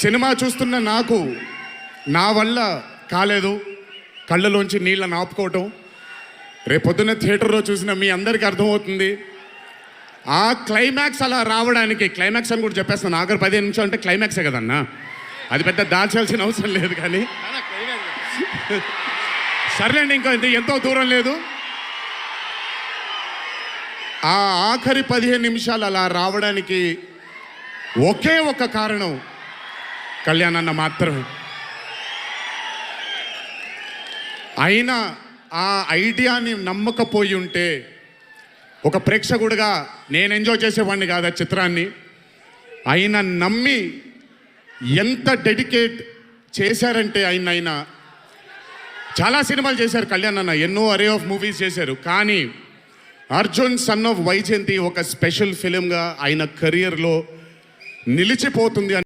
Cinema చూస్తున్న నాకు నా వల్ల కాలేదు. కళ్ళలోంచి నీళ్ళని ఆపుకోవటం. రేపొద్దున థియేటర్లో చూసిన మీ అందరికీ అర్థమవుతుంది. ఆ క్లైమాక్స్ అలా రావడానికి క్లైమాక్స్ అని కూడా చెప్పేస్తాను ఆఖరి పదిహేను నిమిషాలు అంటే క్లైమాక్సే కదన్నా. అది పెద్ద దాచాల్సిన అవసరం లేదు కానీ. సర్లేండి ఇంకా ఎంతో దూరం లేదు. ఆ ఆఖరి పదిహేను నిమిషాలు అలా రావడానికి ఒకే ఒక కారణం. కళ్యాణ్ అన్న మాత్రమే. అయినా ఆ ఐడియాని నమ్మకపోయి ఉంటే ఒక ప్రేక్షకుడిగా నేను ఎంజాయ్ చేసేవాడిని కాదు ఆ చిత్రాన్ని. ఆయన నమ్మి ఎంత డెడికేట్ చేశారంటే ఆయన ఆయన చాలా సినిమాలు చేశారు కళ్యాణ్ అన్న ఎన్నో అరే ఆఫ్ మూవీస్ చేశారు. కానీ అర్జున్ సన్ ఆఫ్ వైజయంతి ఒక స్పెషల్ ఫిలింగా ఆయన కెరియర్లో నిలిచిపోతుంది అని